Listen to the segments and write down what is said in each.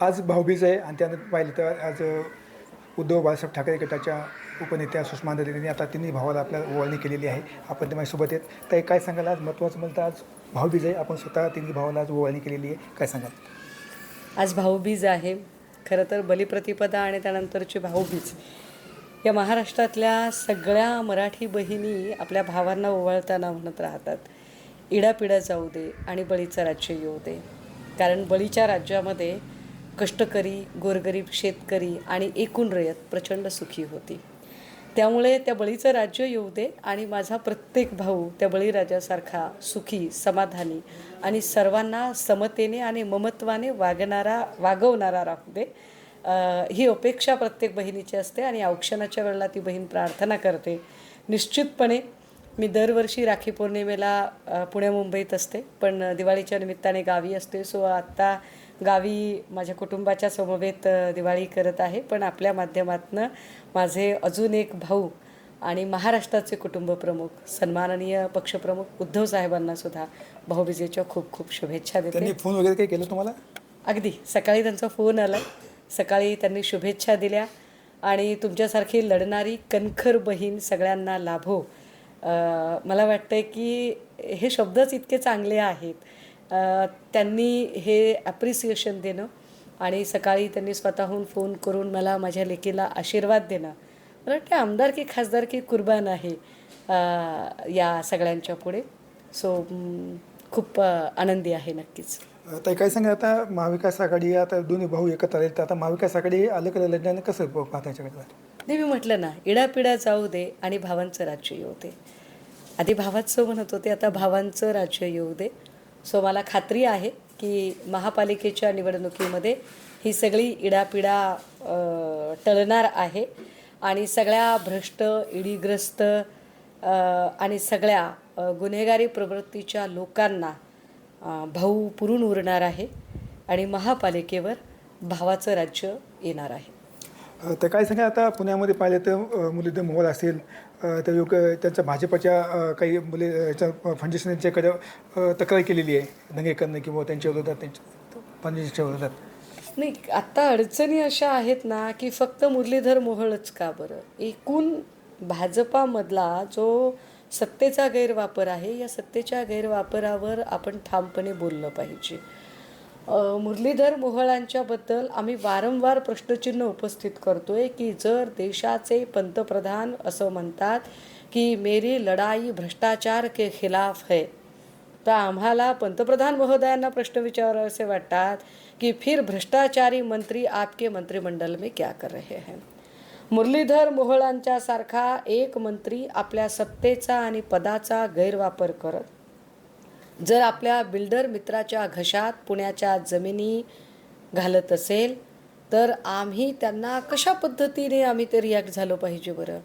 आज भाऊबीज आहे आणि त्यानं पाहिलं तर आज उद्धव बाळासाहेब ठाकरे गटाच्या उपनेत्या सुषमा यांनी आता तिन्ही भावाला आपल्या ओवाळणी केलेली आहे. आपण ते माझ्यासोबत आहेत. तर काय सांगाल आज? महत्त्वाचं म्हणतं आज भाऊबीज आहे. आपण स्वतः तिन्ही भावाला आज ओवाळणी केलेली आहे. काय सांगाल? आज भाऊबीज आहे. खरं तर बलिप्रतिपदा आणि त्यानंतरची भाऊबीज. या महाराष्ट्रातल्या सगळ्या मराठी बहिणी आपल्या भावांना ओवाळताना म्हणत राहतात. इडापिडा जाऊ दे आणि बळीचं राज्य येऊ दे. कारण बळीच्या राज्यामध्ये कष्टकरी गोरगरीब शेतकरी आणि एकूण रयत प्रचंड सुखी होती. त्यामुळे त्या बळीचं राज्य येऊ दे आणि माझा प्रत्येक भाऊ त्या बळीराजासारखा सुखी समाधानी आणि सर्वांना समतेने आणि ममत्वाने वागणारा वागवणारा राहू दे. ही अपेक्षा प्रत्येक बहिणीची असते आणि औक्षणाच्या वेळेला ती बहीण प्रार्थना करते. निश्चितपणे मी दरवर्षी राखी पौर्णिमेला पुण्या मुंबईत असते पण दिवाळीच्या निमित्ताने गावी असते. सो आत्ता गावी माझ्या कुटुंबाच्या समवेत दिवाळी करत आहे. पण आपल्या माध्यमातनं माझे अजून एक भाऊ आणि महाराष्ट्राचे कुटुंब प्रमुख सन्माननीय पक्षप्रमुख उद्धव साहेबांना सुद्धा भाऊबीजेच्या खूप खूप शुभेच्छा देते. फोन वगैरे काही केलं तुम्हाला? अगदी. सकाळी त्यांचा फोन आला. सकाळी त्यांनी शुभेच्छा दिल्या. आणि तुमच्यासारखी लढणारी कणखर बहीण सगळ्यांना लाभो. मला वाटतं की हे शब्दच इतके चांगले आहेत. त्यांनी हे ॲप्रिसिएशन देणं आणि सकाळी त्यांनी स्वतःहून फोन करून मला माझ्या लेकीला आशीर्वाद देणं. मला वाटतं आमदारकी खासदारकी कुर्बान आहे या सगळ्यांच्या पुढे. सो खूप आनंदी आहे नक्कीच. तर काय सांगा आता महाविकास आघाडी आता दोन्ही भाऊ एकत्र आले तर आता महाविकास आघाडी अलग अलग लढण्याने कसं पाहता याच्याकडे? नाही मी म्हटलं ना इडापिडा जाऊ दे आणि भावांचं राज्य येऊ दे. आधी भावाचं म्हणत होते आता भावांचं राज्य येऊ दे. सो मला खात्री आहे की महापालिकेच्या निवडणुकीमध्ये ही सगळी इडापिडा टळणार आहे. आणि सगळ्या भ्रष्ट इडीग्रस्त आणि सगळ्या गुन्हेगारी प्रवृत्तीच्या लोकांना भाऊ पुरून उरणार आहे आणि महापालिकेवर भावाचं राज्य येणार आहे. तर काय सांगा आता पुण्यामध्ये पाहिलं तर मुलीद मुरलीधर मोहोळ असेल तर योग त्यांच्या भाजपच्या काही मुले याच्या फाउंडेशन यांच्याकडे तक्रार केलेली आहे दंगेकरणं किंवा त्यांच्या विरोधात त्यांच्या फाउंडेशनच्या विरोधात? नाही आत्ता अडचणी अशा आहेत ना की फक्त मुरलीधर मोहोळच का बरं? एकूण भाजपामधला जो सत्तेचा गैरवापर आहे या सत्तेच्या गैरवापरावर आपण ठामपणे बोललं पाहिजे. मुरलीधर मोहोळांच्याबद्दल आम्ही वारंवार प्रश्नचिन्ह उपस्थित करतो आहे की जर देशाचे पंतप्रधान असं म्हणतात की मेरी लढाई भ्रष्टाचार के खिलाफ है तर आम्हाला पंतप्रधान महोदयांना प्रश्न विचारावे वाटतात की फिर भ्रष्टाचारी मंत्री आपके मंत्रिमंडल में क्या कर रहे हैं? मुरलीधर मोहळांच्यासारखा एक मंत्री आपल्या सत्तेचा आणि पदाचा गैरवापर करत जर आपल्या बिल्डर मित्राच्या घशात पुण्याच्या जमिनी घालत असेल तर आम्ही त्यांना कशा पद्धतीने आम्ही ते रिॲक्ट झालो पाहिजे बरं?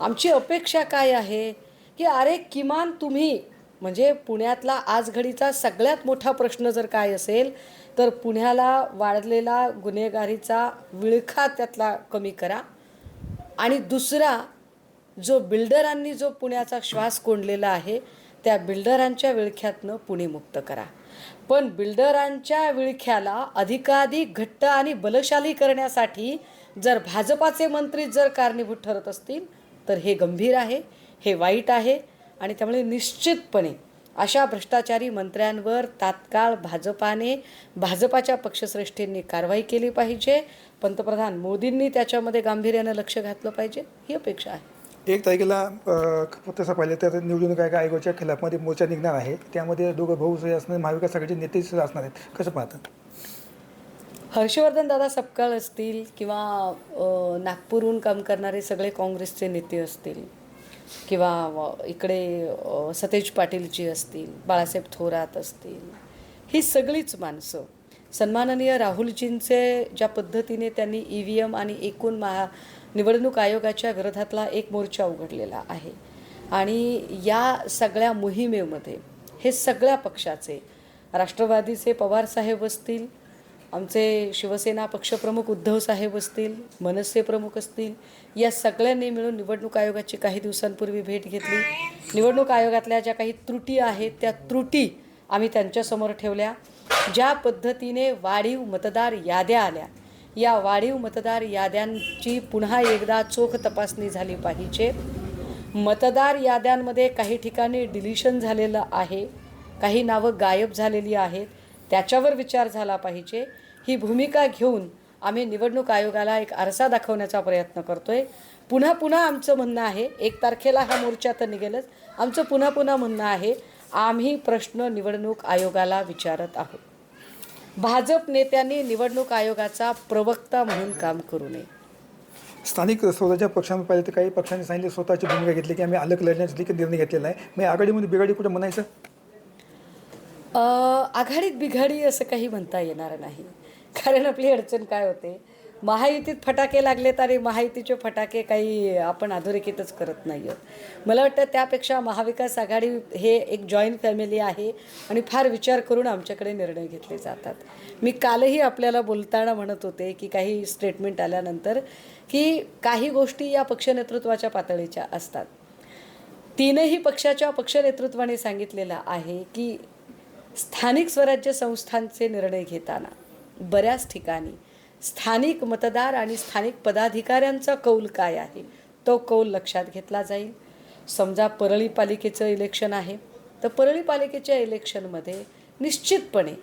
आमची अपेक्षा काय आहे की अरे किमान तुम्ही म्हणजे पुण्यातला आज घडीचा सगळ्यात मोठा प्रश्न जर काय असेल तर पुण्याला वाढलेला गुन्हेगारीचा विळखा त्यातला कमी करा. आणि दुसरा जो बिल्डरांनी जो पुण्याचा श्वास कोंडलेला आहे त्या बिल्डरांच्या विळख्यातनं पुणे मुक्त करा. पण बिल्डरांच्या विळख्याला अधिकाधिक घट्ट आणि बलशाली करण्यासाठी जर भाजपाचे मंत्री जर कारणीभूत ठरत असतील तर हे गंभीर आहे हे वाईट आहे आणि त्यामुळे निश्चितपणे अशा भ्रष्टाचारी मंत्र्यांवर तात्काळ भाजपाने भाजपाच्या पक्षश्रेष्ठींनी कारवाई केली पाहिजे. पंतप्रधान मोदींनी त्याच्यामध्ये गांभीर्यानं लक्ष घातलं पाहिजे ही अपेक्षा आहे. एक तारखेला तसं पाहिलं तर निवडणूक आयोग आयोगाच्या खिलाफमध्ये मोर्चा निघणार आहे. त्यामध्ये दोघं भाऊ जे असणार महाविकास आघाडीचे नेते सुद्धा असणार आहेत. कसं पाहतात हर्षवर्धन दादा सपकाळ असतील किंवा नागपूरहून काम करणारे सगळे काँग्रेसचे नेते असतील किंवा इकडे सतेज पाटीलजी असतील बाळासाहेब थोरात असतील ही सगळीच माणसं. सन्माननीय राहुलजींचे ज्या पद्धतीने त्यांनी ई व्ही एम आणि एकूण महा निवडणूक आयोगाच्या विरोधातला एक मोर्चा उघडलेला आहे. आणि या सगळ्या मोहिमेमध्ये हे सगळ्या पक्षाचे राष्ट्रवादीचे पवारसाहेब असतील आमचे शिवसेना पक्षप्रमुख उद्धव साहेब असतील मनसे प्रमुख असतील या सगळ्यांनी मिळून निवडणूक आयोगाची काही दिवसांपूर्वी भेट घेतली. निवडणूक आयोगातल्या ज्या काही त्रुटी आहेत त्या त्रुटी आम्ही त्यांच्यासमोर ठेवल्या. ज्या पद्धतीने वाढीव मतदार याद्या आल्या या वाढीव मतदार याद्यांची पुन्हा एकदा चोख तपासणी झाली पाहिजे. मतदार याद्यांमध्ये काही ठिकाणी डिलिशन झालेलं आहे काही नावं गायब झालेली आहेत त्याच्यावर विचार झाला पाहिजे. ही भूमिका घेऊन आम्ही निवडणूक आयोगाला एक आरसा दाखवण्याचा प्रयत्न करतोय. पुन्हा पुन्हा आमचं म्हणणं आहे एक तारखेला हा मोर्चा तर निघेलच. आमचं पुन्हा पुन्हा म्हणणं आहे आम्ही प्रश्न निवडणूक आयोगाला विचारत आहोत. भाजप नेत्यांनी निवडणूक आयोगाचा प्रवक्ता म्हणून काम करू नये. स्थानिक स्वतःच्या पक्षांमध्ये पाहिलं तर काही पक्षांनी सांगितले स्वतःची भूमिका घेतली की आम्ही अलग लढण्याचा देखील निर्णय घेतलेला आहे. मग आघाडीमध्ये बिघाडी कुठं म्हणायचं? आघाडीत बिघाडी असं काही म्हणता येणार नाही. कारण आपली अडचण काय होते? महायुतीत फटाके लागलेत आणि महायुतीचे फटाके काही आपण अधोरेखितच करत नाही आहोत. मला वाटतं त्यापेक्षा महाविकास आघाडी हे एक जॉईंट फॅमिली आहे आणि फार विचार करून आमच्याकडे निर्णय घेतले जातात. मी कालही आपल्याला बोलताना म्हणत होते की काही स्टेटमेंट आल्यानंतर की काही गोष्टी या पक्षनेतृत्वाच्या पातळीच्या असतात. तीनही पक्षाच्या पक्षनेतृत्वाने सांगितलेलं आहे की स्थानिक स्वराज्य संस्थांचे निर्णय घेताना बऱ्याच ठिकाणी स्थानिक मतदार आणि स्थानिक पदाधिकाऱ्यांचा कौल काय आहे? तो कौल लक्षात घेतला जाईल. समजा परळी पालिकेचं इलेक्शन आहे. तर परळी पालिकेच्या इलेक्शनमध्ये निश्चितपणे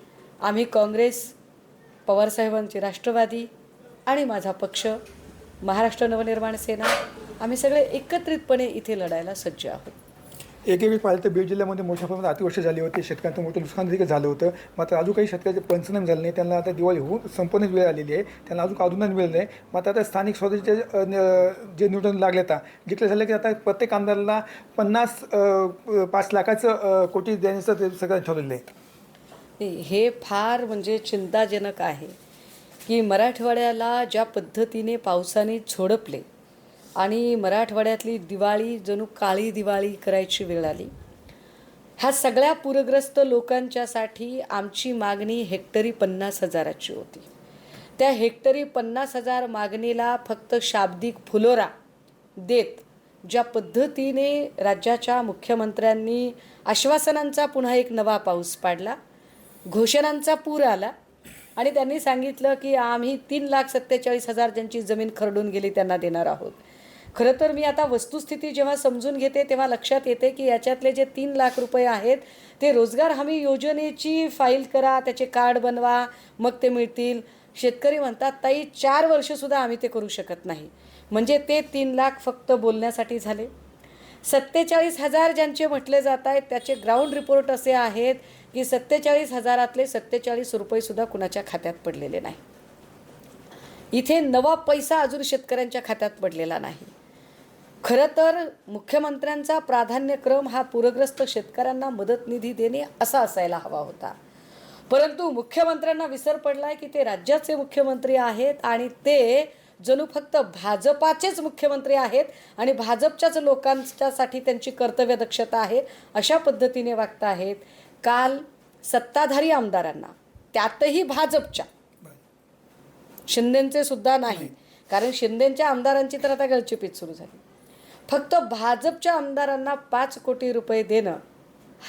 आम्ही काँग्रेस पवारसाहेबांची राष्ट्रवादी आणि माझा पक्ष महाराष्ट्र नवनिर्माण सेना आम्ही सगळे एकत्रितपणे इथे लढायला सज्ज आहोत. एकेवेळी पाहिलं तर बीड जिल्ह्यामध्ये मोठ्या प्रमाणात अतिवृष्टी झाली होती. शेतकऱ्यांचं मोठं नुकसान देखील झालं होतं. मात्र अजून काही शेतकऱ्याचे पंचनामे झाले नाही. त्यांना आता दिवाळी होऊन संपूर्ण वेळ आलेली आहे. त्यांना अजून अनुदान मिळलं नाही. मात्र आता स्थानिक स्वतःचे जे निवडून लागले आता डिक्लेअर झालं की आता प्रत्येक आमदाराला पन्नास पाच लाखाचं कोटी देण्याचं ते सगळं ठरवलेलं आहे. हे फार म्हणजे चिंताजनक आहे की मराठवाड्याला ज्या पद्धतीने पावसाने झोडपले आणि मराठवाड्यातली दिवाळी जणू काळी दिवाळी करायची वेळ आली. ह्या सगळ्या पूरग्रस्त लोकांच्यासाठी आमची मागणी हेक्टरी पन्नास हजाराची होती. त्या हेक्टरी पन्नास हजार मागणीला फक्त शाब्दिक फुलोरा देत ज्या पद्धतीने राज्याच्या मुख्यमंत्र्यांनी आश्वासनांचा पुन्हा एक नवा पाऊस पाडला घोषणांचा पूर आला आणि त्यांनी सांगितलं की आम्ही तीन लाख सत्तेचाळीस हजार ज्यांची जमीन खरडून गेली त्यांना देणार आहोत. खरं तर मी आता वस्तुस्थिती जेव्हा समजून घेते तेव्हा लक्षात येते की याच्यातले जे तीन लाख रुपये आहेत ते रोजगार हमी योजनेची फाईल करा त्याचे कार्ड बनवा मग ते मिळतील. शेतकरी म्हणतात ताई चार वर्षसुद्धा आम्ही ते करू शकत नाही. म्हणजे ते तीन लाख फक्त बोलण्यासाठी झाले. सत्तेचाळीस हजार ज्यांचे म्हटले जात आहेत त्याचे ग्राउंड रिपोर्ट असे आहेत की सत्तेचाळीस हजारातले सत्तेचाळीस रुपयेसुद्धा कुणाच्या खात्यात पडलेले नाही. इथे नवा पैसा अजून शेतकऱ्यांच्या खात्यात पडलेला नाही. खरं तर मुख्यमंत्र्यांचा प्राधान्यक्रम हा पूरग्रस्त शेतकऱ्यांना मदत निधी देणे असा असायला हवा होता. परंतु मुख्यमंत्र्यांना विसर पडलाय की ते राज्याचे मुख्यमंत्री आहेत आणि ते जणू फक्त भाजपाचेच मुख्यमंत्री आहेत आणि भाजपच्याच लोकांच्यासाठी त्यांची कर्तव्य दक्षता आहे अशा पद्धतीने वागत आहेत. काल सत्ताधारी आमदारांना त्यातही भाजपच्या. शिंदेचे सुद्धा नाही. कारण शिंदेच्या आमदारांची तर आता गळचिपीत सुरू झाली. फक्त भाजपच्या आमदारांना पाच कोटी रुपये देणं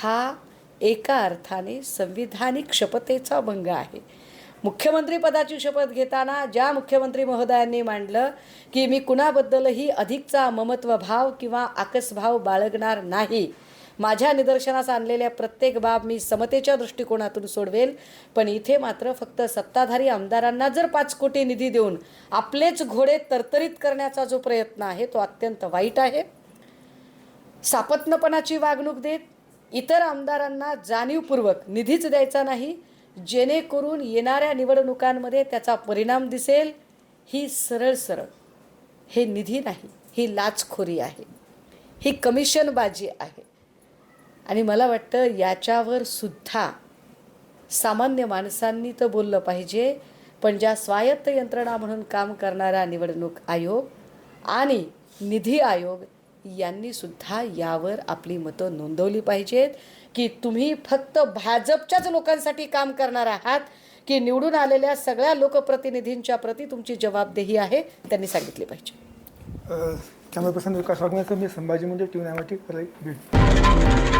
हा एका अर्थाने संविधानिक शपथेचा भंग आहे. मुख्यमंत्रीपदाची शपथ घेताना ज्या मुख्यमंत्री महोदयांनी मांडलं की मी कुणाबद्दलही अधिकचा ममत्व भाव किंवा आकसभाव बाळगणार नाही माझ्या निदर्शनास आणलेल्या प्रत्येक बाब मी समतेच्या दृष्टिकोनातून सोडवेल. पण इथे मात्र फक्त सत्ताधारी आमदारांना जर पाच कोटी निधी देऊन आपलेच घोडे तरतरीत करण्याचा जो प्रयत्न आहे तो अत्यंत वाईट आहे. सापत्नपणाची वागणूक देत इतर आमदारांना जाणीवपूर्वक निधीच द्यायचा नाही जेणेकरून येणाऱ्या निवडणुकांमध्ये त्याचा परिणाम दिसेल. ही सरळ सरळ. हे निधी नाही ही लाचखोरी आहे. ही कमिशनबाजी आहे. आणि मला वाटतं याच्यावर सुद्धा सामान्य माणसांनी तर बोललं पाहिजे पण ज्या स्वायत्त यंत्रणा म्हणून काम करणारा निवडणूक आयोग आणि निधी आयोग यांनी सुद्धा यावर आपली मतं नोंदवली पाहिजेत की तुम्ही फक्त भाजपच्याच लोकांसाठी काम करणार आहात की निवडून आलेल्या सगळ्या लोकप्रतिनिधींच्या प्रती तुमची जबाबदेही आहे त्यांनी सांगितली पाहिजे. कॅमेरा पर्सन विकास वागण्याचं मी संभाजी म्हणजे ट्यून व्ही